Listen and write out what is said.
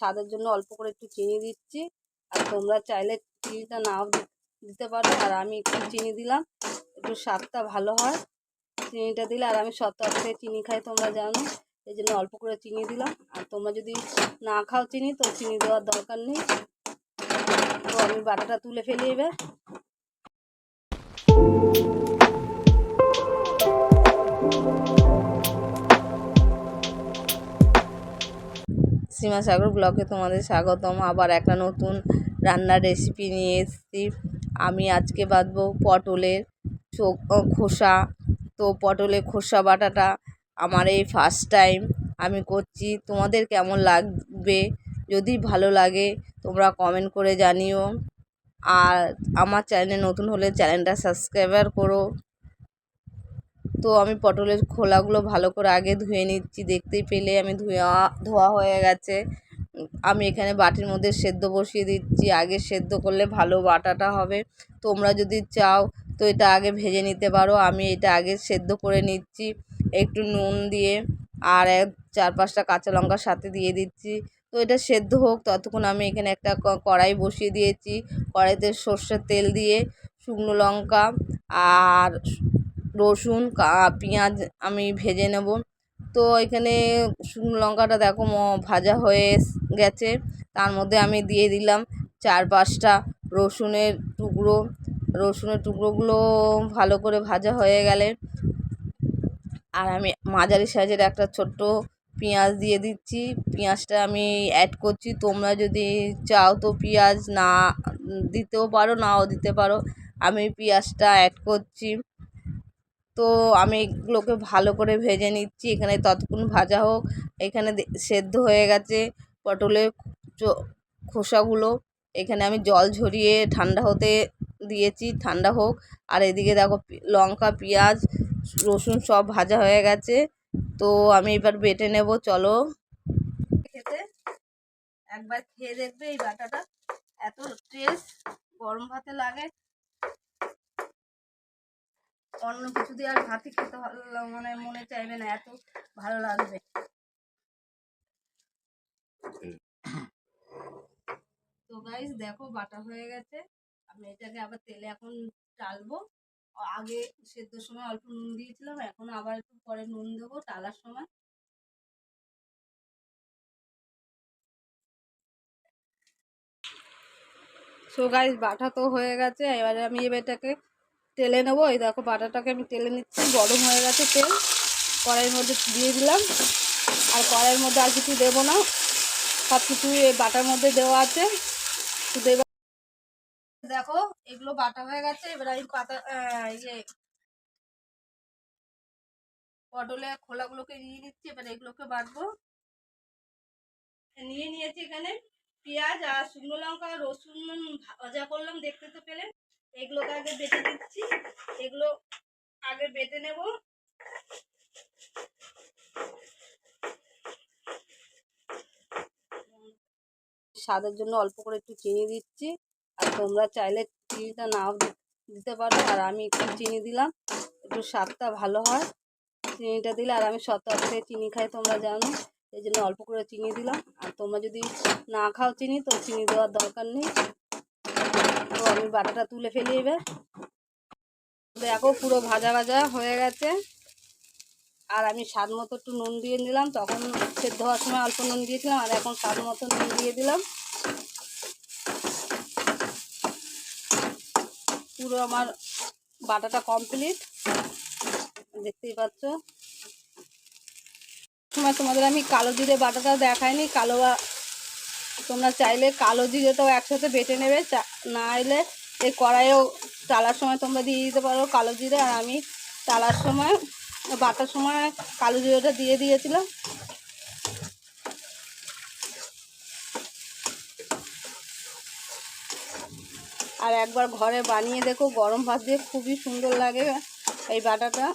স্বাদের জন্য অল্প করে একটু চিনি দিচ্ছি। আর তোমরা চাইলে চিনিটা নাও দিতে পারো। আর আমি একটু চিনি দিলাম, একটু স্বাদটা ভালো হয়। চিনিটা দিলে, আর আমি সত্তর চিনি খাই, তোমরা জানো। এই জন্য অল্প করে চিনি দিলাম। আর তোমরা যদি না খাও চিনি, তো চিনি দেওয়ার দরকার নেই। তো আমি বাটাটা তুলে ফেলি এবার। সীমা সাগর ব্লগে তোমাদের স্বাগতম। আবার একটা নতুন রান্নার রেসিপি নিয়ে এসেছি। আমি আজকে বাঁধবো পটলের খোসা। তো পটলের খোসা বাটাটা আমার এই ফার্স্ট টাইম আমি করছি। তোমাদের কেমন লাগবে? যদি ভালো লাগে, তোমরা কমেন্ট করে জানিও। আর আমার চ্যানেলে নতুন হলে চ্যানেলটা সাবস্ক্রাইবার করো। তো আমি পটলের খোলাগুলো ভালো করে আগে ধুয়ে নিচ্ছি, দেখতেই পেলে আমি ধোয়া ধোয়া হয়ে গেছে। আমি এখানে বাটির মধ্যে সেদ্ধ বসিয়ে দিচ্ছি, আগে সেদ্ধ করলে ভালো বাটাটা হবে। তোমরা যদি চাও তো এটা আগে ভেজে নিতে পারো, আমি এটা আগে সেদ্ধ করে নিচ্ছি, একটু নুন দিয়ে আর এক, চার পাঁচটা কাঁচা লঙ্কার সাথে দিয়ে দিচ্ছি। তো এটা সেদ্ধ হোক, ততক্ষণ আমি এখানে একটা কড়াই বসিয়ে দিয়েছি। কড়াইতে সর্ষের তেল দিয়ে শুকনো লঙ্কা আর রসুন পেঁয়াজ আমি ভেজে নেব। তো এখানে শুকনো লঙ্কাটা দেখো ভাজা হয়ে গেছে। তার মধ্যে আমি দিয়ে দিলাম চার পাঁচটা রসুনের টুকরো। রসুনের টুকরোগুলো ভালো করে ভাজা হয়ে গেলে আর আমি মাঝারি সাইজের একটা ছোট্ট পেঁয়াজ দিয়ে দিচ্ছি। পেঁয়াজটা আমি অ্যাড করছি। তোমরা যদি চাও তো পেঁয়াজ না দিতেও পারো, নাও দিতে পারো। আমি পেঁয়াজটা অ্যাড করছি। তো আমি এগুলোকে ভালো করে ভেজে নিচ্ছি। এখানে ততক্ষণ ভাজা হোক। এখানে সেদ্ধ হয়ে গেছে পটলের খোসাগুলো। এখানে আমি জল ঝরিয়ে ঠান্ডা হতে দিয়েছি, ঠান্ডা হোক। আর এদিকে দেখো লঙ্কা, পেঁয়াজ, রসুন সব ভাজা হয়ে গেছে। তো আমি এবার বেটে নেব, চলো। খেতে। একবার খেয়ে দেখবে এই বাটাটা। এত টেস্ট গরম ভাতে লাগে। অন্য কিছু দিয়ে আর ভাতই খেতে ভালো মানে মনে চাইবে না, এত ভালো লাগবে। তো গাইস দেখো বাটা হয়ে গেছে। আমি এটাকে আবার তেলে এখন টালবো। আগে সেদ্ধর সময় অল্প নুন দিয়েছিলাম, এখন আবার একটু পরে নুন দেবো টালার সময়। সো গাইস বাটা তো হয়ে গেছে, এবারে আমি এবারটাকে তেলে নেব। এই দেখো বাটাটাকে আমি তেলে নিচ্ছি, গরম হয়ে গেছে তেল। কড়াইয়ের মধ্যে দিয়ে দিলাম। আর কড়াইয়ের মধ্যে আর কিছু দেবো না। সব কিছু বাটার মধ্যে দেওয়া আছে। এবার দেখো, এগুলো বাটা হয়ে গেছে। এবার আমি পাতা ইয়ে পটলের খোলাগুলোকে নিয়ে নিচ্ছি। এবার এগুলোকে বাটবো। নিয়ে নিয়েছি এখানে পেঁয়াজ আর শুকনো লঙ্কা, রসুন ভাজা করলাম, দেখতে তো পেলে। এগুলোকে আগে বেটে দিচ্ছি। এগুলো আগে বেটে নেব। স্বাদের জন্য অল্প করে একটু চিনি দিচ্ছি। আর তোমরা চাইলে চিনিটা নাও দিতে পারো। আর আমি একটু চিনি দিলাম। একটু স্বাদটা ভালো হয়। চিনিটা দিলে আর আমি সত্তর চিনি খাই, তোমরা জানো। এই জন্য অল্প করে চিনি দিলাম। আর তোমরা যদি না খাও চিনি, তো চিনি দেওয়ার দরকার নেই। তো আমি বাটাটা তুলে ফেলি এবার। দেখো পুরো ভাজা ভাজা হয়ে গেছে। আর আমি স্বাদ মতো একটু নুন দিয়ে নিলাম। তখন সেদ্ধ হওয়ার সময় অল্প নুন দিয়েছিলাম, আর এখন স্বাদ মতো নুন দিয়ে দিলাম। পুরো আমার বাটাটা কমপ্লিট। দেখতেই পাচ্ছ। সময় তোমাদের আমি কালো জিরে বাটাটা দেখাইনি, কালো তোমরা চাইলে কালো জিরেটাও একসাথে বেটে নেবে না এলে এই কড়াইয়েও চালার সময় তোমরা দিয়ে দিতে পারো কালো জিরে। আর আমি চালার সময়, বাটার সময় কালো জিরেটা দিয়ে দিয়েছিলাম। আর একবার ঘরে বানিয়ে দেখো, গরম ভাত দিয়ে খুবই সুন্দর লাগে এই বাটাটা।